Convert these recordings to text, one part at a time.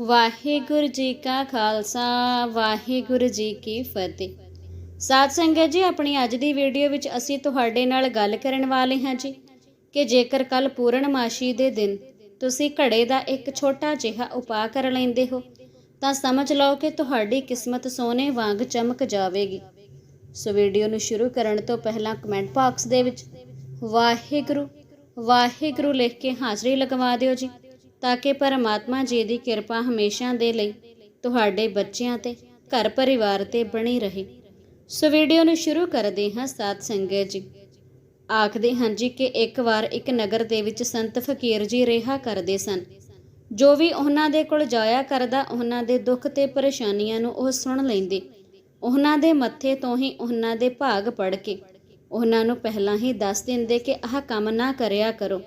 ਵਾਹਿਗੁਰੂ ਜੀ ਕਾ ਖਾਲਸਾ, ਵਾਹਿਗੁਰੂ ਜੀ ਕੀ ਫਤਿਹ। ਸਾਧ ਸੰਗਤ ਜੀ, ਆਪਣੀ ਅੱਜ ਦੀ ਵੀਡੀਓ ਵਿੱਚ ਅਸੀਂ ਤੁਹਾਡੇ ਨਾਲ ਗੱਲ ਕਰਨ ਵਾਲੇ ਹਾਂ ਜੀ ਕਿ ਜੇਕਰ ਕੱਲ ਪੂਰਨਮਾਸ਼ੀ ਦੇ ਦਿਨ ਤੁਸੀਂ ਘੜੇ ਦਾ ਇੱਕ ਛੋਟਾ ਜਿਹਾ ਉਪਾਅ ਕਰ ਲੈਂਦੇ ਹੋ, ਤਾਂ ਸਮਝ ਲਓ ਕਿ ਤੁਹਾਡੀ ਕਿਸਮਤ ਸੋਨੇ ਵਾਂਗ ਚਮਕ ਜਾਵੇਗੀ। ਸੋ ਵੀਡੀਓ ਨੂੰ ਸ਼ੁਰੂ ਕਰਨ ਤੋਂ ਪਹਿਲਾਂ ਕਮੈਂਟ ਬਾਕਸ ਦੇ ਵਿੱਚ ਵਾਹਿਗੁਰੂ ਵਾਹਿਗੁਰੂ ਲਿਖ ਕੇ ਹਾਜ਼ਰੀ ਲਗਵਾ ਦਿਓ ਜੀ। ਤਾਂ ਕਿ ਪਰਮਾਤਮਾ ਜੀ ਦੀ ਕਿਰਪਾ ਹਮੇਸ਼ਾ ਦੇ ਲਈ ਤੁਹਾਡੇ ਬੱਚਿਆਂ ਤੇ ਘਰ ਪਰਿਵਾਰ ਤੇ ਬਣੀ ਰਹੇ। ਸੋ ਵੀਡੀਓ ਨੂੰ ਸ਼ੁਰੂ ਕਰਦੇ ਹਾਂ ਸਾਧ ਸੰਗਤ ਜੀ। ਆਖਦੇ ਹਾਂ ਜੀ ਕਿ ਇੱਕ ਵਾਰ ਇੱਕ ਨਗਰ ਦੇ ਵਿੱਚ ਸੰਤ ਫਕੀਰ ਜੀ ਰਿਹਾ ਕਰਦੇ ਸਨ। ਜੋ ਵੀ ਉਹਨਾਂ ਦੇ ਕੋਲ ਜਾਇਆ ਕਰਦਾ, ਉਹਨਾਂ ਦੇ ਦੁੱਖ ਤੇ ਪਰੇਸ਼ਾਨੀਆਂ ਨੂੰ ਉਹ ਸੁਣ ਲੈਂਦੇ। ਉਹਨਾਂ ਦੇ ਮੱਥੇ ਤੋਂ ਹੀ ਉਹਨਾਂ ਦੇ ਭਾਗ ਪੜ ਕੇ। ਉਹਨਾਂ ਨੂੰ ਪਹਿਲਾਂ ਹੀ ਦੱਸ ਦਿੰਦੇ ਕਿ ਆਹ ਕੰਮ ਨਾ ਕਰਿਆ ਕਰੋ।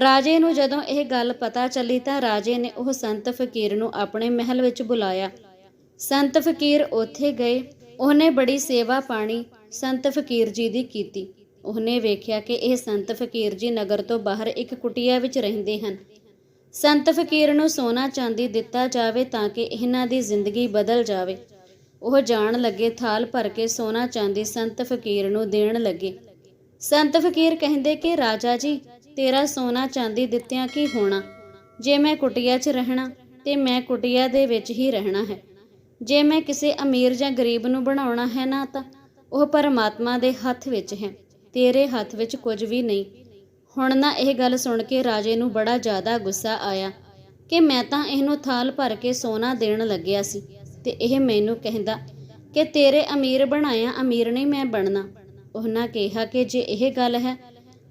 ਰਾਜੇ ਨੂੰ ਜਦੋਂ ਇਹ ਗੱਲ ਪਤਾ ਚੱਲੀ ਤਾਂ ਰਾਜੇ ਨੇ ਉਹ ਸੰਤ ਫਕੀਰ ਨੂੰ ਆਪਣੇ ਮਹਿਲ ਵਿੱਚ ਬੁਲਾਇਆ। ਸੰਤ ਫਕੀਰ ਉੱਥੇ ਗਏ। ਉਹਨੇ ਬੜੀ ਸੇਵਾ ਪਾਣੀ ਸੰਤ ਫਕੀਰ ਜੀ ਦੀ ਕੀਤੀ। ਉਹਨੇ ਵੇਖਿਆ ਕਿ ਇਹ ਸੰਤ ਫਕੀਰ ਜੀ ਨਗਰ ਤੋਂ ਬਾਹਰ ਇੱਕ ਕੁਟੀਆ ਵਿੱਚ ਰਹਿੰਦੇ ਹਨ। ਸੰਤ ਫਕੀਰ ਨੂੰ ਸੋਨਾ ਚਾਂਦੀ ਦਿੱਤਾ ਜਾਵੇ ਤਾਂ ਕਿ ਇਹਨਾਂ ਦੀ ਜ਼ਿੰਦਗੀ ਬਦਲ ਜਾਵੇ। ਉਹ ਜਾਣ ਲੱਗੇ, ਥਾਲ ਭਰ ਕੇ ਸੋਨਾ ਚਾਂਦੀ ਸੰਤ ਫਕੀਰ ਨੂੰ ਦੇਣ ਲੱਗੇ। ਸੰਤ ਫਕੀਰ ਕਹਿੰਦੇ ਕਿ, ਰਾਜਾ ਜੀ ਤੇਰਾ ਸੋਨਾ ਚਾਂਦੀ ਦਿੱਤਿਆਂ ਕੀ ਹੋਣਾ? ਜੇ ਮੈਂ ਕੁਟਿਆ 'ਚ ਰਹਿਣਾ, ਤੇ ਮੈਂ ਕੁਟੀਆ ਦੇ ਵਿੱਚ ਹੀ ਰਹਿਣਾ ਹੈ। ਜੇ ਮੈਂ ਕਿਸੇ ਅਮੀਰ ਜਾਂ ਗਰੀਬ ਨੂੰ ਬਣਾਉਣਾ ਹੈ ਨਾ ਤਾਂ ਉਹ ਪਰਮਾਤਮਾ ਦੇ ਹੱਥ ਵਿੱਚ ਹੈ, ਤੇਰੇ ਹੱਥ ਵਿੱਚ ਕੁਝ ਵੀ ਨਹੀਂ। ਹੁਣ ਨਾ ਇਹ ਗੱਲ ਸੁਣ ਕੇ ਰਾਜੇ ਨੂੰ ਬੜਾ ਜ਼ਿਆਦਾ ਗੁੱਸਾ ਆਇਆ ਕਿ ਮੈਂ ਤਾਂ ਇਹਨੂੰ ਥਾਲ ਭਰ ਕੇ ਸੋਨਾ ਦੇਣ ਲੱਗਿਆ ਸੀ, ਤੇ ਇਹ ਮੈਨੂੰ ਕਹਿੰਦਾ ਕਿ ਤੇਰੇ ਅਮੀਰ ਬਣਾਇਆ ਅਮੀਰ ਨਹੀਂ ਮੈਂ ਬਣਨਾ। ਉਹਨਾਂ ਕਿਹਾ ਕਿ ਜੇ ਇਹ ਗੱਲ ਹੈ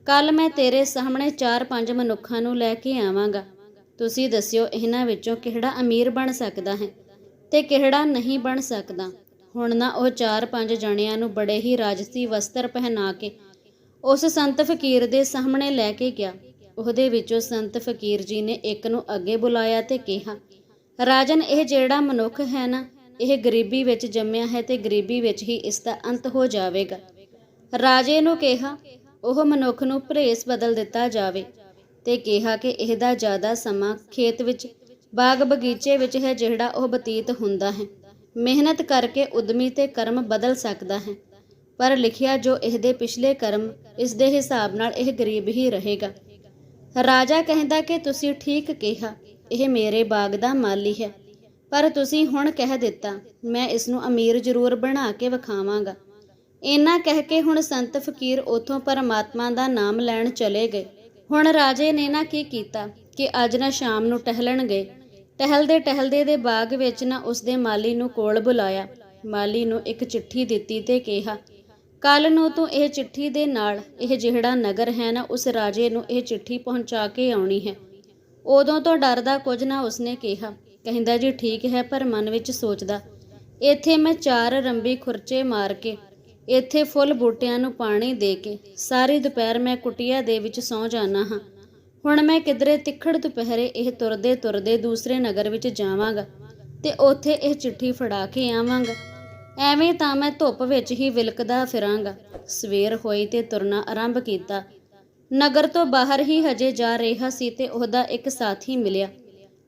ਕੱਲ ਮੈਂ ਤੇਰੇ ਸਾਹਮਣੇ 4-5 ਮਨੁੱਖਾਂ ਨੂੰ ਲੈ ਕੇ ਆਵਾਂਗਾ। ਤੁਸੀਂ ਦੱਸਿਓ, ਇਹਨਾਂ ਵਿੱਚੋਂ ਕਿਹੜਾ ਅਮੀਰ ਬਣ ਸਕਦਾ ਹੈ ਤੇ ਕਿਹੜਾ ਨਹੀਂ ਬਣ ਸਕਦਾ? ਹੁਣ ਨਾ ਉਹ 4-5 ਜਣਿਆਂ ਨੂੰ ਬੜੇ ਹੀ ਰਾਜਸੀ ਵਸਤਰ ਪਹਿਨਾ ਕੇ ਉਸ ਸੰਤ ਫਕੀਰ ਦੇ ਸਾਹਮਣੇ ਲੈ ਕੇ ਗਿਆ। ਉਹਦੇ ਵਿੱਚੋਂ ਸੰਤ ਫਕੀਰ ਜੀ ਨੇ ਇੱਕ ਨੂੰ ਅੱਗੇ ਬੁਲਾਇਆ ਤੇ ਕਿਹਾ, ਰਾਜਨ, ਇਹ ਜਿਹੜਾ ਮਨੁੱਖ ਹੈ ਨਾ, ਇਹ ਗਰੀਬੀ ਵਿੱਚ ਜੰਮਿਆ ਹੈ ਤੇ ਗਰੀਬੀ ਵਿੱਚ ਹੀ ਇਸ ਦਾ ਅੰਤ ਹੋ ਜਾਵੇਗਾ। ਰਾਜੇ ਨੂੰ ਕਿਹਾ ਉਹ ਮਨੁੱਖ ਨੂੰ ਭਰੇਸ ਬਦਲ ਦਿੱਤਾ ਜਾਵੇ ਤੇ ਕਿਹਾ ਕਿ ਇਹਦਾ ਜ਼ਿਆਦਾ ਸਮਾਂ ਖੇਤ ਵਿੱਚ, ਬਾਗ ਬਗੀਚੇ ਵਿੱਚ ਹੈ ਜਿਹੜਾ ਉਹ ਬਤੀਤ ਹੁੰਦਾ ਹੈ। ਮਿਹਨਤ ਕਰਕੇ ਉਦਮੀ ਤੇ ਕਰਮ ਬਦਲ ਸਕਦਾ ਹੈ। ਪਰ ਲਿਖਿਆ ਜੋ ਇਹਦੇ ਪਿਛਲੇ ਕਰਮ, ਇਸ ਦੇ ਹਿਸਾਬ ਨਾਲ ਇਹ ਗਰੀਬ ਹੀ ਰਹੇਗਾ। ਰਾਜਾ ਕਹਿੰਦਾ ਕਿ ਤੁਸੀਂ ਠੀਕ ਕਿਹਾ, ਇਹ ਮੇਰੇ ਬਾਗ ਦਾ ਮਾਲੀ ਹੈ। ਪਰ ਤੁਸੀਂ ਹੁਣ ਕਹਿ ਦਿੱਤਾ, ਮੈਂ ਇਸ ਨੂੰ ਅਮੀਰ ਜ਼ਰੂਰ ਬਣਾ ਕੇ ਵਿਖਾਵਾਂਗਾ। ਇੰਨਾ ਕਹਿ ਕੇ ਹੁਣ ਸੰਤ ਫਕੀਰ ਉਥੋਂ ਪਰਮਾਤਮਾ ਦਾ ਨਾਮ ਲੈਣ ਚਲੇ ਗਏ। ਹੁਣ ਰਾਜੇ ਨੇ ਨਾ ਕੀ ਕੀਤਾ ਕਿ ਅੱਜ ਨਾ ਸ਼ਾਮ ਨੂੰ ਟਹਿਲਣ ਗਏ। ਟਹਿਲਦੇ ਟਹਿਲਦੇ ਦੇ ਬਾਗ ਵਿੱਚ ਨਾ ਉਸਦੇ ਮਾਲੀ ਨੂੰ ਕੋਲ ਬੁਲਾਇਆ। ਮਾਲੀ ਨੂੰ ਇੱਕ ਚਿੱਠੀ ਦਿੱਤੀ ਤੇ ਕਿਹਾ ਕੱਲ ਨੂੰ ਤੂੰ ਇਹ ਚਿੱਠੀ ਦੇ ਨਾਲ ਇਹ ਜਿਹੜਾ ਨਗਰ ਹੈ ਨਾ ਉਸ ਰਾਜੇ ਨੂੰ ਇਹ ਚਿੱਠੀ ਪਹੁੰਚਾ ਕੇ ਆਉਣੀ ਹੈ। ਉਦੋਂ ਤੋਂ ਡਰਦਾ ਕੁਝ ਨਾ ਉਸਨੇ ਕਿਹਾ, ਕਹਿੰਦਾ ਜੀ ਠੀਕ ਹੈ ਪਰ ਮਨ ਵਿੱਚ ਸੋਚਦਾ, ਇੱਥੇ ਮੈਂ ਚਾਰ ਰੰਬੀ ਖੁਰਚੇ ਮਾਰ ਕੇ ਇੱਥੇ ਫੁੱਲ ਬੂਟਿਆਂ ਨੂੰ ਪਾਣੀ ਦੇ ਕੇ ਸਾਰੀ ਦੁਪਹਿਰ ਮੈਂ ਕੁਟੀਆ ਦੇ ਵਿੱਚ ਸੌ ਜਾਣਾ ਹਾਂ। ਹੁਣ ਮੈਂ ਕਿਧਰੇ ਤਿੱਖੜ ਦੁਪਹਿਰੇ ਇਹ ਤੁਰਦੇ ਤੁਰਦੇ ਦੂਸਰੇ ਨਗਰ ਵਿੱਚ ਜਾਵਾਂਗਾ ਤੇ ਉੱਥੇ ਇਹ ਚਿੱਠੀ ਫੜਾ ਕੇ ਆਵਾਂਗਾ। ਐਵੇਂ ਤਾਂ ਮੈਂ ਧੁੱਪ ਵਿੱਚ ਹੀ ਵਿਲਕਦਾ ਫਿਰਾਂਗਾ। ਸਵੇਰ ਹੋਈ ਤੇ ਤੁਰਨਾ ਆਰੰਭ ਕੀਤਾ। ਨਗਰ ਤੋਂ ਬਾਹਰ ਹੀ ਹਜੇ ਜਾ ਰਿਹਾ ਸੀ ਤੇ ਉਹਦਾ ਇੱਕ ਸਾਥੀ ਮਿਲਿਆ।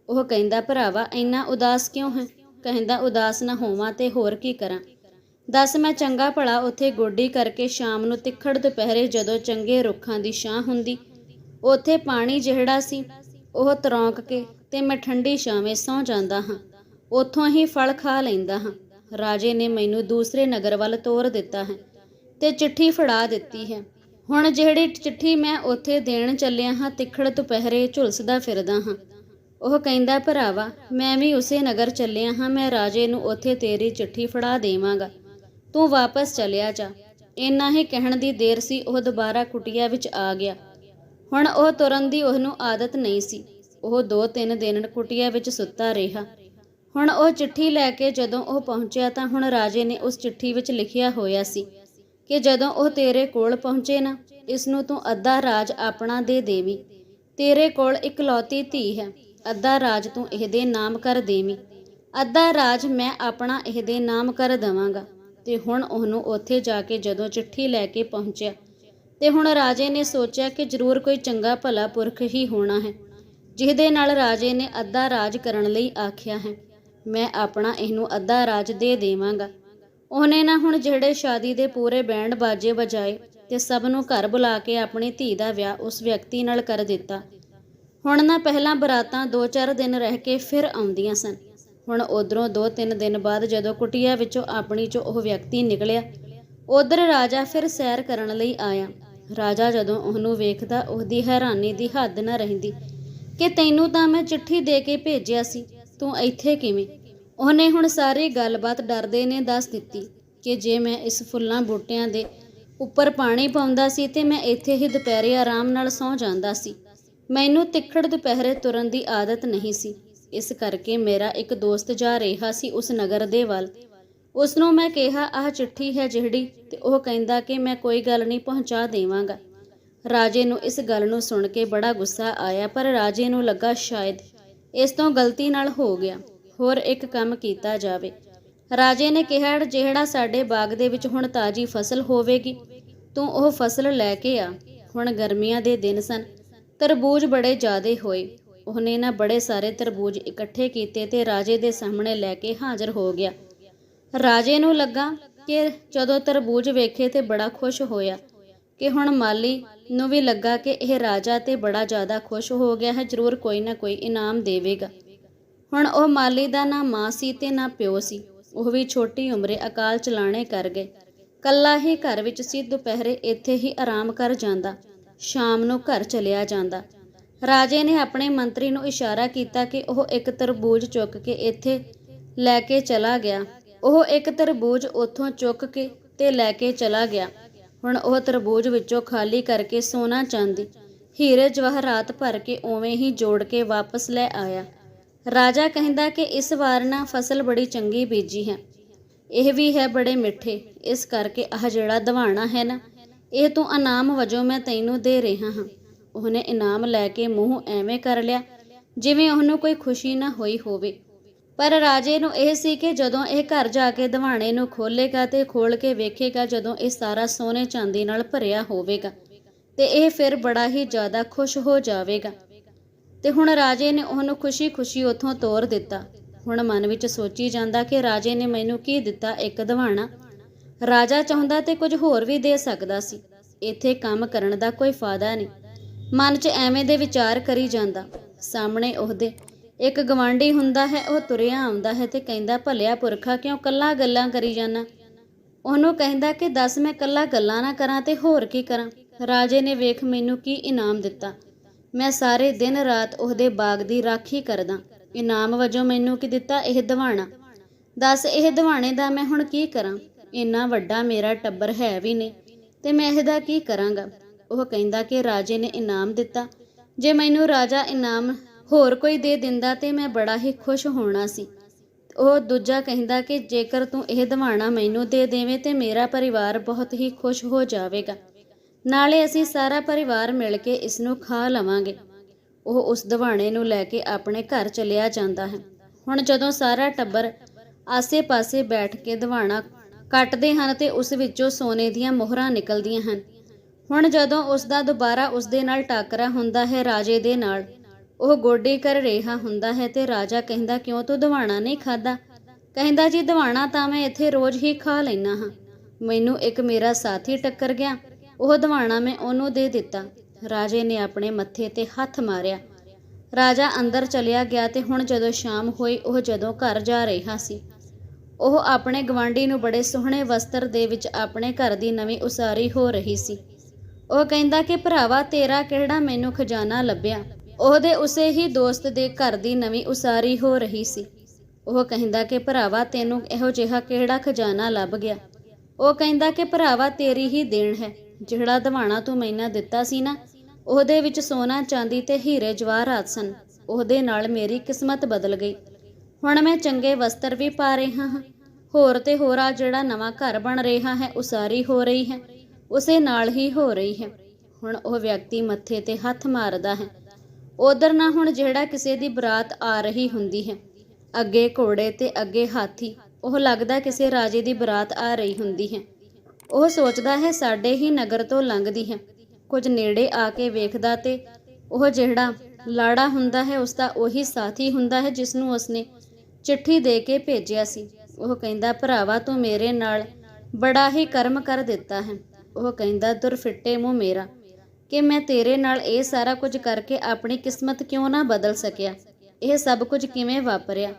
ਉਹ ਕਹਿੰਦਾ, ਭਰਾਵਾ, ਇੰਨਾ ਉਦਾਸ ਕਿਉਂ ਹੈ? ਕਹਿੰਦਾ, ਉਦਾਸ ਨਾ ਹੋਵਾਂ ਤੇ ਹੋਰ ਕੀ ਕਰਾਂ? ਦੱਸ ਮੈਂ ਚੰਗਾ ਭਲਾ ਉੱਥੇ ਗੋਡੀ ਕਰਕੇ ਸ਼ਾਮ ਨੂੰ ਤਿੱਖੜ ਦੁਪਹਿਰੇ ਜਦੋਂ ਚੰਗੇ ਰੁੱਖਾਂ ਦੀ ਛਾਂ ਹੁੰਦੀ। ਉੱਥੇ ਪਾਣੀ ਜਿਹੜਾ ਸੀ, ਉਹ ਤਰੌਂਕ ਕੇ ਤੇ ਮੈਂ ਠੰਡੀ ਛਾਵੇਂ ਸੌ ਜਾਂਦਾ ਹਾਂ। ਉੱਥੋਂ ਹੀ ਫਲ ਖਾ ਲੈਂਦਾ ਹਾਂ। ਰਾਜੇ ਨੇ ਮੈਨੂੰ ਦੂਸਰੇ ਨਗਰ ਵੱਲ ਤੋਰ ਦਿੱਤਾ ਹੈ ਤੇ ਚਿੱਠੀ ਫੜਾ ਦਿੱਤੀ ਹੈ। ਹੁਣ ਜਿਹੜੀ ਚਿੱਠੀ ਮੈਂ ਉੱਥੇ ਦੇਣ ਚੱਲਿਆ ਹਾਂ, ਤਿੱਖੜ ਦੁਪਹਿਰੇ ਝੁਲਸਦਾ ਫਿਰਦਾ ਹਾਂ। ਉਹ ਕਹਿੰਦਾ, ਭਰਾਵਾ, ਮੈਂ ਵੀ ਉਸੇ ਨਗਰ ਚੱਲਿਆ ਹਾਂ, ਮੈਂ ਰਾਜੇ ਨੂੰ ਉੱਥੇ ਤੇਰੀ ਚਿੱਠੀ ਫੜਾ ਦੇਵਾਂਗਾ। ਤੂੰ ਵਾਪਸ ਚਲਿਆ ਜਾ। ਇੰਨਾ ਹੀ ਕਹਿਣ ਦੀ ਦੇਰ ਸੀ, ਉਹ ਦੁਬਾਰਾ ਕੁਟੀਆ ਵਿੱਚ ਆ ਗਿਆ। ਹੁਣ ਉਹ ਤੁਰਨ ਦੀ ਉਹਨੂੰ ਆਦਤ ਨਹੀਂ ਸੀ। ਉਹ ਦੋ ਤਿੰਨ ਦਿਨ ਕੁਟੀਆ ਵਿੱਚ ਸੁੱਤਾ ਰਿਹਾ। ਹੁਣ ਉਹ ਚਿੱਠੀ ਲੈ ਕੇ ਜਦੋਂ ਉਹ ਪਹੁੰਚਿਆ ਤਾਂ ਹੁਣ ਰਾਜੇ ਨੇ ਉਸ ਚਿੱਠੀ ਵਿੱਚ ਲਿਖਿਆ ਹੋਇਆ ਸੀ ਕਿ ਜਦੋਂ ਉਹ ਤੇਰੇ ਕੋਲ ਪਹੁੰਚੇ ਨਾ ਇਸ ਨੂੰ ਤੂੰ ਅੱਧਾ ਰਾਜ ਆਪਣਾ ਦੇ ਦੇਵੀਂ। ਤੇਰੇ ਕੋਲ ਇਕਲੌਤੀ ਧੀ ਹੈ, ਅੱਧਾ ਰਾਜ ਤੂੰ ਇਹਦੇ ਨਾਮ ਕਰ ਦੇਵੀਂ। ਅੱਧਾ ਰਾਜ ਮੈਂ ਆਪਣਾ ਇਹਦੇ ਨਾਮ ਕਰ ਦਵਾਂਗਾ। ਤੇ ਹੁਣ ਉਹਨੂੰ ਉੱਥੇ ਜਾ ਕੇ ਜਦੋਂ ਚਿੱਠੀ ਲੈ ਕੇ ਪਹੁੰਚਿਆ, ਤੇ ਹੁਣ ਰਾਜੇ ਨੇ ਸੋਚਿਆ ਕਿ ਜ਼ਰੂਰ ਕੋਈ ਚੰਗਾ ਭਲਾ ਪੁਰਖ ਹੀ ਹੋਣਾ ਹੈ, ਜਿਹਦੇ ਨਾਲ ਰਾਜੇ ਨੇ ਅੱਧਾ ਰਾਜ ਕਰਨ ਲਈ ਆਖਿਆ ਹੈ, ਮੈਂ ਆਪਣਾ ਇਹਨੂੰ ਅੱਧਾ ਰਾਜ ਦੇ ਦੇਵਾਂਗਾ। ਉਹਨੇ ਨਾ ਹੁਣ ਜਿਹੜੇ ਸ਼ਾਦੀ ਦੇ ਪੂਰੇ ਬੈਂਡ ਬਾਜੇ ਵਜਾਏ ਤੇ ਸਭ ਨੂੰ ਘਰ ਬੁਲਾ ਕੇ ਆਪਣੀ ਧੀ ਦਾ ਵਿਆਹ ਉਸ ਵਿਅਕਤੀ ਨਾਲ ਕਰ ਦਿੱਤਾ। ਹੁਣ ਨਾ ਪਹਿਲਾਂ ਬਰਾਤਾਂ 2-4 ਦਿਨ ਰਹਿ ਕੇ ਫਿਰ ਆਉਂਦੀਆਂ ਸਨ। ਹੁਣ ਉਧਰੋਂ 2-3 ਦਿਨ ਬਾਅਦ ਜਦੋਂ ਕੁਟੀਆ ਵਿੱਚੋਂ ਆਪਣੀ ਚੋਂ ਉਹ ਵਿਅਕਤੀ ਨਿਕਲਿਆ, ਉਧਰ ਰਾਜਾ ਫਿਰ ਸੈਰ ਕਰਨ ਲਈ ਆਇਆ। ਰਾਜਾ ਜਦੋਂ ਉਹਨੂੰ ਵੇਖਦਾ, ਉਹਦੀ ਹੈਰਾਨੀ ਦੀ ਹੱਦ ਨਾ ਰਹਿੰਦੀ ਕਿ ਤੈਨੂੰ ਤਾਂ ਮੈਂ ਚਿੱਠੀ ਦੇ ਕੇ ਭੇਜਿਆ ਸੀ, ਤੂੰ ਇੱਥੇ ਕਿਵੇਂ? ਉਹਨੇ ਹੁਣ ਸਾਰੀ ਗੱਲਬਾਤ ਡਰਦੇ ਨੇ ਦੱਸ ਦਿੱਤੀ ਕਿ ਜੇ ਮੈਂ ਇਸ ਫੁੱਲਾਂ ਬੂਟਿਆਂ ਦੇ ਉੱਪਰ ਪਾਣੀ ਪਾਉਂਦਾ ਸੀ ਤੇ ਮੈਂ ਇੱਥੇ ਹੀ ਦੁਪਹਿਰੇ ਆਰਾਮ ਨਾਲ ਸੌਂ ਜਾਂਦਾ ਸੀ। ਮੈਨੂੰ ਤਿੱਖੜ ਦੁਪਹਿਰੇ ਤੁਰਨ ਦੀ ਆਦਤ ਨਹੀਂ ਸੀ। ਇਸ ਕਰਕੇ ਮੇਰਾ ਇੱਕ ਦੋਸਤ ਜਾ ਰਿਹਾ ਸੀ ਉਸ ਨਗਰ ਦੇ ਵੱਲ। ਉਸ ਨੂੰ ਮੈਂ ਕਿਹਾ, ਆਹ ਚਿੱਠੀ ਹੈ ਜਿਹੜੀ? ਤੇ ਉਹ ਕਹਿੰਦਾ ਕਿ ਮੈਂ ਕੋਈ ਗੱਲ ਨਹੀਂ, ਪਹੁੰਚਾ ਦੇਵਾਂਗਾ। ਰਾਜੇ ਨੂੰ ਇਸ ਗੱਲ ਨੂੰ ਸੁਣ ਕੇ ਬੜਾ ਗੁੱਸਾ ਆਇਆ, ਪਰ ਰਾਜੇ ਨੂੰ ਲੱਗਾ ਸ਼ਾਇਦ ਇਸ ਤੋਂ ਗਲਤੀ ਨਾਲ ਹੋ ਗਿਆ, ਹੋਰ ਇੱਕ ਕੰਮ ਕੀਤਾ ਜਾਵੇ। ਰਾਜੇ ਨੇ ਕਿਹਾ, ਜਿਹੜਾ ਸਾਡੇ ਬਾਗ ਦੇ ਵਿੱਚ ਹੁਣ ਤਾਜੀ ਫਸਲ ਹੋਵੇਗੀ, ਤੂੰ ਉਹ ਫਸਲ ਲੈ ਕੇ ਆ। ਹੁਣ ਗਰਮੀਆਂ ਦੇ ਦਿਨ ਸਨ, ਤਰਬੂਜ ਬੜੇ ਜ਼ਿਆਦੇ ਹੋਏ। ਉਹਨੇ ਨਾ ਬੜੇ ਸਾਰੇ ਤਰਬੂਜ ਇਕੱਠੇ ਕੀਤੇ ਤੇ ਰਾਜੇ ਦੇ ਸਾਹਮਣੇ ਲੈ ਕੇ ਹਾਜ਼ਰ ਹੋ ਗਿਆ। ਰਾਜੇ ਨੂੰ ਲੱਗਾ ਕਿ ਜਦੋਂ ਤਰਬੂਜ ਵੇਖੇ ਤੇ ਬੜਾ ਖੁਸ਼ ਹੋਇਆ ਕਿ ਹੁਣ ਮਾਲੀ ਨੂੰ ਵੀ ਲੱਗਾ ਕਿ ਇਹ ਰਾਜਾ ਤੇ ਬੜਾ ਜ਼ਿਆਦਾ ਖੁਸ਼ ਹੋ ਗਿਆ ਹੈ, ਜ਼ਰੂਰ ਕੋਈ ਨਾ ਕੋਈ ਇਨਾਮ ਦੇਵੇਗਾ। ਹੁਣ ਉਹ ਮਾਲੀ ਦਾ ਨਾ ਮਾਂ ਸੀ ਤੇ ਨਾ ਪਿਓ ਸੀ, ਉਹ ਵੀ ਛੋਟੀ ਉਮਰੇ ਅਕਾਲ ਚਲਾਣੇ ਕਰ ਗਏ। ਕੱਲਾ ਹੀ ਘਰ ਵਿੱਚ ਸੀ, ਦੁਪਹਿਰੇ ਇੱਥੇ ਹੀ ਆਰਾਮ ਕਰ ਜਾਂਦਾ, ਸ਼ਾਮ ਨੂੰ ਘਰ ਚਲਿਆ ਜਾਂਦਾ। ਰਾਜੇ ਨੇ ਆਪਣੇ ਮੰਤਰੀ ਨੂੰ ਇਸ਼ਾਰਾ ਕੀਤਾ ਕਿ ਉਹ ਇੱਕ ਤਰਬੂਜ ਚੁੱਕ ਕੇ ਇੱਥੇ ਲੈ ਕੇ ਚਲਾ ਗਿਆ। ਉਹ ਇੱਕ ਤਰਬੂਜ ਉੱਥੋਂ ਚੁੱਕ ਕੇ ਤੇ ਲੈ ਕੇ ਚਲਾ ਗਿਆ। ਹੁਣ ਉਹ ਤਰਬੂਜ ਵਿੱਚੋਂ ਖਾਲੀ ਕਰਕੇ ਸੋਨਾ, ਚਾਂਦੀ, ਹੀਰੇ, ਜਵਾਹਰਾਤ ਭਰ ਕੇ ਉਵੇਂ ਹੀ ਜੋੜ ਕੇ ਵਾਪਸ ਲੈ ਆਇਆ। ਰਾਜਾ ਕਹਿੰਦਾ ਕਿ ਇਸ ਵਾਰ ਨਾ ਫਸਲ ਬੜੀ ਚੰਗੀ ਬੀਜੀ ਹੈ। ਇਹ ਵੀ ਹੈ ਬੜੇ ਮਿੱਠੇ। ਇਸ ਕਰਕੇ ਆਹ ਜਿਹੜਾ ਦਵਾਣਾ ਹੈ ਨਾ, ਇਹ ਤੂੰ ਇਨਾਮ ਵਜੋਂ ਮੈਂ ਤੈਨੂੰ ਦੇ ਰਿਹਾ ਹਾਂ। ਉਹਨੇ ਇਨਾਮ ਲੈ ਕੇ ਮੂੰਹ ਐਵੇਂ ਕਰ ਲਿਆ, ਜਿਵੇਂ ਉਹਨੂੰ ਕੋਈ ਖੁਸ਼ੀ ਨਾ ਹੋਈ ਹੋਵੇ। ਪਰ ਰਾਜੇ ਨੂੰ ਇਹ ਸੀ ਕਿ ਜਦੋਂ ਇਹ ਘਰ ਜਾ ਕੇ ਦਿਵਾਣੇ ਨੂੰ ਖੋਲੇਗਾ ਤੇ ਖੋਲ ਕੇ ਵੇਖੇਗਾ ਜਦੋਂ ਇਹ ਸਾਰਾ ਸੋਨੇ ਚਾਂਦੀ ਨਾਲ ਭਰਿਆ ਹੋਵੇਗਾ, ਤੇ ਇਹ ਫਿਰ ਬੜਾ ਹੀ ਜ਼ਿਆਦਾ ਖੁਸ਼ ਹੋ ਜਾਵੇਗਾ। ਤੇ ਹੁਣ ਰਾਜੇ ਨੇ ਉਹਨੂੰ ਖੁਸ਼ੀ-ਖੁਸ਼ੀ ਉੱਥੋਂ ਤੋਰ ਦਿੱਤਾ। ਹੁਣ ਮਨ ਵਿੱਚ ਸੋਚੀ ਜਾਂਦਾ ਕਿ ਰਾਜੇ ਨੇ ਮੈਨੂੰ ਕੀ ਦਿੱਤਾ ਇੱਕ ਦਿਵਾਣਾ। ਰਾਜਾ ਚਾਹੁੰਦਾ ਤੇ ਕੁਝ ਹੋਰ ਵੀ ਦੇ ਸਕਦਾ ਸੀ। ਇੱਥੇ ਕੰਮ ਕਰਨ ਦਾ ਕੋਈ ਫਾਇਦਾ ਨਹੀਂ। ਮਨ 'ਚ ਐਵੇਂ ਦੇ ਵਿਚਾਰ ਕਰੀ ਜਾਂਦਾ। ਸਾਹਮਣੇ ਉਹਦੇ ਇੱਕ ਗਵਾਂਢੀ ਹੁੰਦਾ ਹੈ, ਉਹ ਤੁਰਿਆ ਆਉਂਦਾ ਹੈ ਤੇ ਕਹਿੰਦਾ, ਭਲਿਆ ਪੁਰਖਾ, ਕਿਉਂ ਕੱਲਾ ਗੱਲਾਂ ਕਰੀ ਜਾਣਾ ਉਹਨੂੰ ਕਹਿੰਦਾ ਕਿ, ਦੱਸ, ਮੈਂ ਕੱਲਾ ਗੱਲਾਂ ਨਾ ਕਰਾਂ ਤੇ ਹੋਰ ਕੀ ਕਰਾਂ? ਰਾਜੇ ਨੇ ਵੇਖ ਮੈਨੂੰ ਕੀ ਇਨਾਮ ਦਿੱਤਾ। ਮੈਂ ਸਾਰੇ ਦਿਨ ਰਾਤ ਉਹਦੇ ਬਾਗ ਦੀ ਰਾਖੀ ਕਰਦਾ। ਇਨਾਮ ਵਜੋਂ ਮੈਨੂੰ ਕੀ ਦਿੱਤਾ? ਇਹ ਦਿਵਾਣਾ। ਦੱਸ, ਇਹ ਦਿਵਾਣੇ ਦਾ ਮੈਂ ਹੁਣ ਕੀ ਕਰਾਂ? ਇੰਨਾ ਵੱਡਾ ਮੇਰਾ ਟੱਬਰ ਹੈ ਵੀ ਨਹੀਂ ਤੇ ਮੈਂ ਇਹਦਾ ਕੀ ਕਰਾਂਗਾ? ਉਹ ਕਹਿੰਦਾ ਕਿ ਰਾਜੇ ਨੇ ਇਨਾਮ ਦਿੱਤਾ। ਜੇ ਮੈਨੂੰ ਰਾਜਾ ਇਨਾਮ ਹੋਰ ਕੋਈ ਦੇ ਦਿੰਦਾ ਤੇ ਮੈਂ ਬੜਾ ਹੀ ਖੁਸ਼ ਹੋਣਾ ਸੀ। ਉਹ ਦੂਜਾ ਕਹਿੰਦਾ ਕਿ ਜੇਕਰ ਤੂੰ ਇਹ ਦਿਵਾਣਾ ਮੈਨੂੰ ਦੇ ਦੇਵੇਂ ਤੇ ਮੇਰਾ ਪਰਿਵਾਰ ਬਹੁਤ ਹੀ ਖੁਸ਼ ਹੋ ਜਾਵੇਗਾ। ਨਾਲੇ ਅਸੀਂ ਸਾਰਾ ਪਰਿਵਾਰ ਮਿਲ ਕੇ ਇਸ ਨੂੰ ਖਾ ਲਵਾਂਗੇ। ਉਹ ਉਸ ਦਿਵਾਣੇ ਨੂੰ ਲੈ ਕੇ ਆਪਣੇ ਘਰ ਚਲਿਆ ਜਾਂਦਾ ਹੈ। ਹੁਣ ਜਦੋਂ ਸਾਰਾ ਟੱਬਰ ਆਸੇ-ਪਾਸੇ ਬੈਠ ਕੇ ਦਿਵਾਣਾ ਕੱਟਦੇ ਹਨ ਤੇ ਉਸ ਵਿੱਚੋਂ ਸੋਨੇ ਦੀਆਂ ਮੋਹਰਾਂ ਨਿਕਲਦੀਆਂ ਹਨ। ਹੁਣ ਜਦੋਂ ਉਸ ਦਾ ਦੁਬਾਰਾ ਉਸ ਦੇ ਨਾਲ ਟਾਕਰਾ ਹੁੰਦਾ ਹੈ ਰਾਜੇ ਦੇ ਨਾਲ, ਉਹ ਗੋਡੇ ਕਰ ਰਿਹਾ ਹੁੰਦਾ ਹੈ ਤੇ ਰਾਜਾ ਕਹਿੰਦਾ, ਕਿਉਂ ਤੂੰ ਦਵਾਣਾ ਨਹੀਂ ਖਾਦਾ ਕਹਿੰਦਾ, ਜੀ ਦਵਾਣਾ ਤਾਂ ਮੈਂ ਇੱਥੇ ਰੋਜ਼ ਹੀ ਖਾ ਲੈਣਾ ਹਾਂ। ਮੈਨੂੰ ਇੱਕ ਮੇਰਾ ਸਾਥੀ ਟੱਕਰ ਗਿਆ। ਉਹ ਦਵਾਣਾ ਮੈਂ ਉਹਨੂੰ ਦੇ ਦਿੱਤਾ। ਰਾਜੇ ਨੇ ਆਪਣੇ ਮੱਥੇ ਤੇ ਹੱਥ ਮਾਰਿਆ। ਰਾਜਾ ਅੰਦਰ ਚਲਿਆ ਗਿਆ ਤੇ ਹੁਣ ਜਦੋਂ ਸ਼ਾਮ ਹੋਈ, ਉਹ ਜਦੋਂ ਘਰ ਜਾ ਰਿਹਾ ਸੀ। ਉਹ ਆਪਣੇ ਗਵਾਂਢੀ ਨੂੰ ਬੜੇ ਸੋਹਣੇ ਵਸਤਰ ਦੇ ਵਿੱਚ ਆਪਣੇ ਘਰ ਦੀ ਨਵੀਂ ਉਸਾਰੀ ਹੋ ਰਹੀ ਸੀ। ਉਹ ਕਹਿੰਦਾ ਕਿ, ਭਰਾਵਾ, ਤੇਰਾ ਕਿਹੜਾ ਮੈਨੂੰ ਖਜ਼ਾਨਾ ਲੱਭਿਆ? ਉਹਦੇ ਉਸੇ ਹੀ ਦੋਸਤ ਦੇ ਘਰ ਦੀ ਨਵੀਂ ਉਸਾਰੀ ਹੋ ਰਹੀ ਸੀ। ਉਹ ਕਹਿੰਦਾ ਕਿ, ਭਰਾਵਾ, ਤੈਨੂੰ ਇਹੋ ਜਿਹਾ ਕਿਹੜਾ ਖਜ਼ਾਨਾ ਲੱਭ ਗਿਆ? ਉਹ ਕਹਿੰਦਾ ਕਿ, ਭਰਾਵਾ, ਤੇਰੀ ਹੀ ਦੇਣ ਹੈ। ਜਿਹੜਾ ਦਵਾਣਾ ਤੂੰ ਮੈਨਾਂ ਦਿੱਤਾ ਸੀ ਨਾ, ਉਹਦੇ ਵਿੱਚ ਸੋਨਾ, ਚਾਂਦੀ ਤੇ ਹੀਰੇ ਜਵਾਹਰਾਤ ਸਨ। ਉਹਦੇ ਨਾਲ ਮੇਰੀ ਕਿਸਮਤ ਬਦਲ ਗਈ। ਹੁਣ ਮੈਂ ਚੰਗੇ ਵਸਤਰ ਵੀ ਪਾ ਰਿਹਾ ਹਾਂ। ਹੋਰ ਤੇ ਹੋਰ ਆ ਜਿਹੜਾ ਨਵਾਂ ਘਰ ਬਣ ਰਿਹਾ ਹੈ, ਉਸਾਰੀ ਹੋ ਰਹੀ ਹੈ। ਉਸੇ ਨਾਲ ਹੀ ਹੋ ਰਹੀ ਹੈ। ਹੁਣ ਉਹ ਵਿਅਕਤੀ ਮੱਥੇ ਤੇ ਹੱਥ ਮਾਰਦਾ ਹੈ। ਉਧਰ ਨਾ ਹੁਣ ਜਿਹੜਾ ਕਿਸੇ ਦੀ ਬਰਾਤ ਆ ਰਹੀ ਹੁੰਦੀ ਹੈ। ਅੱਗੇ ਘੋੜੇ ਤੇ ਅੱਗੇ ਹਾਥੀ, ਉਹ ਲੱਗਦਾ ਕਿਸੇ ਰਾਜੇ ਦੀ ਬਰਾਤ ਆ ਰਹੀ ਹੁੰਦੀ ਹੈ। ਉਹ ਸੋਚਦਾ ਹੈ ਸਾਡੇ ਹੀ ਨਗਰ ਤੋਂ ਲੰਘਦੀ ਹੈ। ਕੁਝ ਨੇੜੇ ਆ ਕੇ ਵੇਖਦਾ ਤੇ ਉਹ ਜਿਹੜਾ ਲਾੜਾ ਹੁੰਦਾ ਹੈ, ਉਸ ਦਾ ਉਹੀ ਸਾਥੀ ਹੁੰਦਾ ਹੈ ਜਿਸ ਨੂੰ ਉਸਨੇ ਚਿੱਠੀ ਦੇ ਕੇ ਭੇਜਿਆ ਸੀ। ਉਹ ਕਹਿੰਦਾ, ਭਰਾਵਾ, ਤੂੰ ਮੇਰੇ ਨਾਲ ਬੜਾ ਹੀ ਕਰਮ ਕਰ ਦਿੱਤਾ ਹੈ। ਉਹ ਕਹਿੰਦਾ ਦੁਰਫਿੱਟੇ ਮੂੰਹ ਮੇਰਾ, ਕਿ ਮੈਂ ਤੇਰੇ ਨਾਲ ਇਹ ਸਾਰਾ ਕੁਝ ਕਰਕੇ ਆਪਣੀ ਕਿਸਮਤ ਕਿਉਂ ਨਾ ਬਦਲ ਸਕਿਆ? ਇਹ ਸਭ ਕੁਝ ਕਿਵੇਂ ਵਾਪਰਿਆ?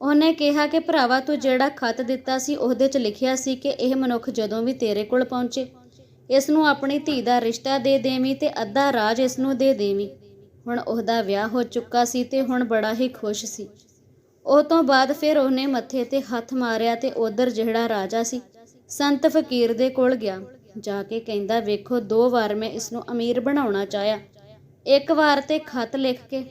ਉਹਨੇ ਕਿਹਾ ਕਿ, ਭਰਾਵਾ, ਤੂੰ ਜਿਹੜਾ ਖੱਤ ਦਿੱਤਾ ਸੀ, ਉਹਦੇ 'ਚ ਲਿਖਿਆ ਸੀ ਕਿ ਇਹ ਮਨੁੱਖ ਜਦੋਂ ਵੀ ਤੇਰੇ ਕੋਲ ਪਹੁੰਚੇ, ਇਸ ਨੂੰ ਆਪਣੀ ਧੀ ਦਾ ਰਿਸ਼ਤਾ ਦੇ ਦੇਵੀਂ ਤੇ ਅੱਧਾ ਰਾਜ ਇਸ ਨੂੰ ਦੇ ਦੇਵੀਂ। ਹੁਣ ਉਹਦਾ ਵਿਆਹ ਹੋ ਚੁੱਕਾ ਸੀ ਤੇ ਹੁਣ ਬੜਾ ਹੀ ਖੁਸ਼ ਸੀ। ਉਹ ਤੋਂ ਬਾਅਦ ਫਿਰ ਉਹਨੇ ਮੱਥੇ ਤੇ ਹੱਥ ਮਾਰਿਆ ਤੇ ਉਧਰ ਜਿਹੜਾ ਰਾਜਾ ਸੀ, ਸੰਤ ਫਕੀਰ ਦੇ ਕੋਲ ਗਿਆ। ਜਾ ਕੇ ਕਹਿੰਦਾ, ਵੇਖੋ, ਦੋ ਵਾਰ ਮੈਂ ਇਸ ਨੂੰ ਅਮੀਰ ਬਣਾਉਣਾ ਚਾਹਿਆ। ਇੱਕ ਵਾਰ ਤੇ ਖਤ ਲਿਖ ਕੇ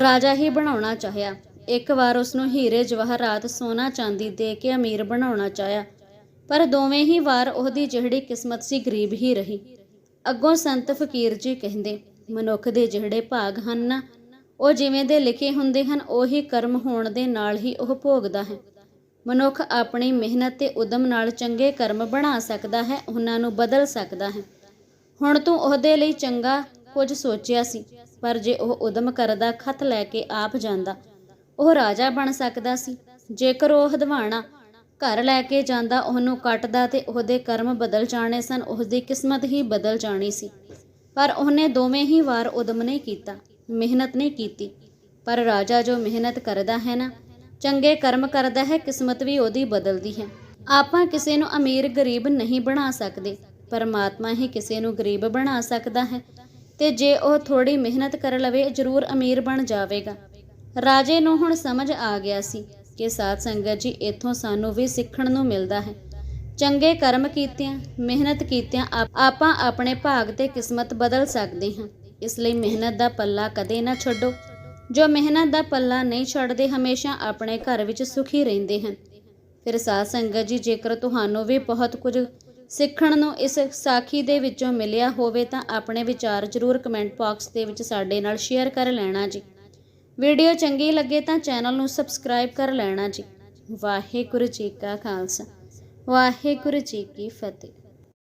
ਰਾਜਾ ਹੀ ਬਣਾਉਣਾ ਚਾਹਿਆ। ਇੱਕ ਵਾਰ ਉਸ ਨੂੰ ਹੀਰੇ ਜਵਾਹਰਾਤ ਸੋਨਾ ਚਾਂਦੀ ਦੇ ਕੇ ਅਮੀਰ ਬਣਾਉਣਾ ਚਾਹਿਆ। ਪਰ ਦੋਵੇਂ ਹੀ ਵਾਰ ਉਹਦੀ ਜਿਹੜੀ ਕਿਸਮਤ ਸੀ, ਗਰੀਬ ਹੀ ਰਹੀ। ਅੱਗੋਂ ਸੰਤ ਫਕੀਰ ਜੀ ਕਹਿੰਦੇ, ਮਨੁੱਖ ਦੇ ਜਿਹੜੇ ਭਾਗ ਹਨ ਨਾ, ਉਹ ਜਿਵੇਂ ਦੇ ਲਿਖੇ ਹੁੰਦੇ ਹਨ, ਉਹੀ ਕਰਮ ਹੋਣ ਦੇ ਨਾਲ ਹੀ ਉਹ ਭੋਗਦਾ ਹੈ। ਮਨੁੱਖ ਆਪਣੀ ਮਿਹਨਤ ਤੇ ਉਦਮ ਨਾਲ ਚੰਗੇ ਕਰਮ ਬਣਾ ਸਕਦਾ ਹੈ, ਉਹਨਾਂ ਨੂੰ ਬਦਲ ਸਕਦਾ ਹੈ। ਹੁਣ ਤੂੰ ਉਹਦੇ ਲਈ ਚੰਗਾ ਕੁਝ ਸੋਚਿਆ ਸੀ, ਪਰ ਜੇ ਉਹ ਉਦਮ ਕਰਦਾ, ਖਤ ਲੈ ਕੇ ਆਪ ਜਾਂਦਾ, ਉਹ ਰਾਜਾ ਬਣ ਸਕਦਾ ਸੀ। ਜੇਕਰ ਉਹ ਹਦਵਾਣਾ ਘਰ ਲੈ ਕੇ ਜਾਂਦਾ, ਉਹਨੂੰ ਕੱਟਦਾ ਤੇ ਉਹਦੇ ਕਰਮ ਬਦਲ ਜਾਣੇ ਸਨ, ਉਸਦੀ ਕਿਸਮਤ ਹੀ ਬਦਲ ਜਾਣੀ ਸੀ। ਪਰ ਉਹਨੇ ਦੋਵੇਂ ਹੀ ਵਾਰ ਉਦਮ ਨਹੀਂ ਕੀਤਾ, ਮਿਹਨਤ ਨਹੀਂ ਕੀਤੀ। ਪਰ ਰਾਜਾ ਜੋ ਮਿਹਨਤ ਕਰਦਾ ਹੈ ਨਾ ਚੰਗੇ ਕਰਮ ਕਰਦਾ ਹੈ, ਕਿਸਮਤ ਵੀ ਉਹਦੀ ਬਦਲਦੀ ਹੈ। ਆਪਾਂ ਕਿਸੇ ਨੂੰ ਅਮੀਰ ਗਰੀਬ ਨਹੀਂ ਬਣਾ ਸਕਦੇ, ਪਰਮਾਤਮਾ ਹੀ ਕਿਸੇ ਨੂੰ ਗਰੀਬ ਬਣਾ ਸਕਦਾ ਹੈ। ਤੇ ਜੇ ਉਹ ਥੋੜੀ ਮਿਹਨਤ ਕਰ ਲਵੇ, ਜ਼ਰੂਰ ਅਮੀਰ ਬਣ ਜਾਵੇਗਾ। ਰਾਜੇ ਨੂੰ ਹੁਣ ਸਮਝ ਆ ਗਿਆ ਸੀ ਕਿ ਸਾਧ ਸੰਗਤ ਜੀ, ਇੱਥੋਂ ਸਾਨੂੰ ਵੀ ਸਿੱਖਣ ਨੂੰ ਮਿਲਦਾ ਹੈ। ਚੰਗੇ ਕਰਮ ਕੀਤਿਆਂ, ਮਿਹਨਤ ਕੀਤਿਆਂ ਆਪਾਂ ਆਪਣੇ ਭਾਗ ਤੇ ਕਿਸਮਤ ਬਦਲ ਸਕਦੇ ਹਾਂ। ਇਸ ਲਈ ਮਿਹਨਤ ਦਾ ਪੱਲਾ ਕਦੇ ਨਾ ਛੱਡੋ। ਜੋ ਮਿਹਨਤ ਦਾ ਪੱਲਾ ਨਹੀਂ ਛੱਡਦੇ, ਹਮੇਸ਼ਾ ਆਪਣੇ ਘਰ ਵਿੱਚ ਸੁਖੀ ਰਹਿੰਦੇ ਹਨ। ਫਿਰ ਸਾਧ ਸੰਗਤ ਜੀ, ਜੇਕਰ ਤੁਹਾਨੂੰ ਵੀ ਬਹੁਤ ਕੁਝ ਸਿੱਖਣ ਨੂੰ ਇਸ ਸਾਖੀ ਦੇ ਵਿੱਚੋਂ ਮਿਲਿਆ ਹੋਵੇ, ਤਾਂ ਆਪਣੇ ਵਿਚਾਰ ਜ਼ਰੂਰ ਕਮੈਂਟ ਬਾਕਸ ਦੇ ਵਿੱਚ ਸਾਡੇ ਨਾਲ ਸ਼ੇਅਰ ਕਰ ਲੈਣਾ ਜੀ। ਵੀਡੀਓ ਚੰਗੀ ਲੱਗੇ ਤਾਂ ਚੈਨਲ ਨੂੰ ਸਬਸਕ੍ਰਾਈਬ ਕਰ ਲੈਣਾ ਜੀ। ਵਾਹਿਗੁਰੂ ਜੀ ਕਾ ਖਾਲਸਾ। ਵਾਹਿਗੁਰੂ ਜੀ ਕੀ ਫਤਿਹ।